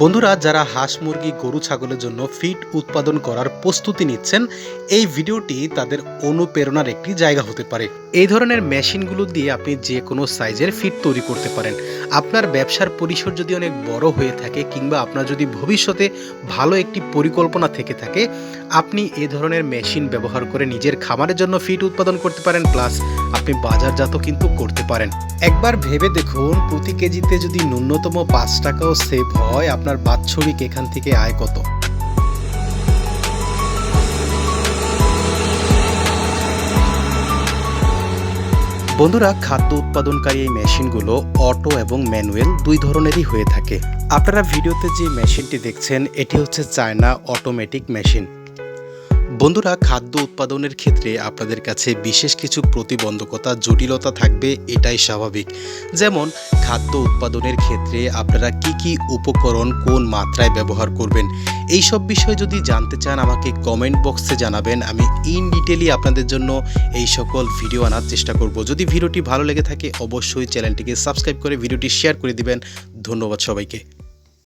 বন্ধুরা, যারা হাঁস মুরগি, গরু, ছাগলের জন্য ফিড উৎপাদন করার প্রস্তুতি নিচ্ছেন, এই ভিডিওটি তাদের অনুপ্রেরণার একটি জায়গা হতে পারে। এই ধরনের মেশিনগুলো দিয়ে আপনি যে কোনো সাইজের ফিড তৈরি করতে পারেন। আপনার ব্যবসার পরিসর যদি অনেক বড় হয়ে থাকে কিংবা আপনার যদি ভবিষ্যতে ভালো একটি পরিকল্পনা থেকে থাকে, আপনি এ ধরনের মেশিন ব্যবহার করে নিজের খামারের জন্য ফিড উৎপাদন করতে পারেন প্লাস আপনি বাজারজাত কিন্তু করতে পারেন। একবার ভেবে দেখুন, প্রতি কেজিতে যদি ন্যূনতম পাঁচ টাকাও সেভ হয়, আপনার বাৎসরিক এখান থেকে আয় কত? বন্ধুরা, খাদ্য উৎপাদনকারী এই মেশিনগুলো অটো এবং ম্যানুয়াল দুই ধরনেরই হয়ে থাকে। আপনারা ভিডিওতে যে মেশিনটি দেখছেন, এটি হচ্ছে চায়না অটোমেটিক মেশিন। বন্ধুরা, খাদ্য উৎপাদনের ক্ষেত্রে আপনাদের কাছে বিশেষ কিছু প্রতিবন্ধকতা, জটিলতা থাকবে, এটাই স্বাভাবিক। যেমন, খাদ্য উৎপাদনের ক্ষেত্রে আপনারা কি কি উপকরণ কোন মাত্রায় ব্যবহার করবেন? এই সব বিষয়ে যদি জানতে চান, আমাকে কমেন্ট বক্সে জানাবেন। আমি ইন ডিটেলি আপনাদের জন্য এই সকল ভিডিও আনার চেষ্টা করব। যদি ভিডিওটি ভালো লেগে থাকে, অবশ্যই চ্যানেলটিকে সাবস্ক্রাইব করে ভিডিওটি শেয়ার করে দিবেন। ধন্যবাদ সবাইকে।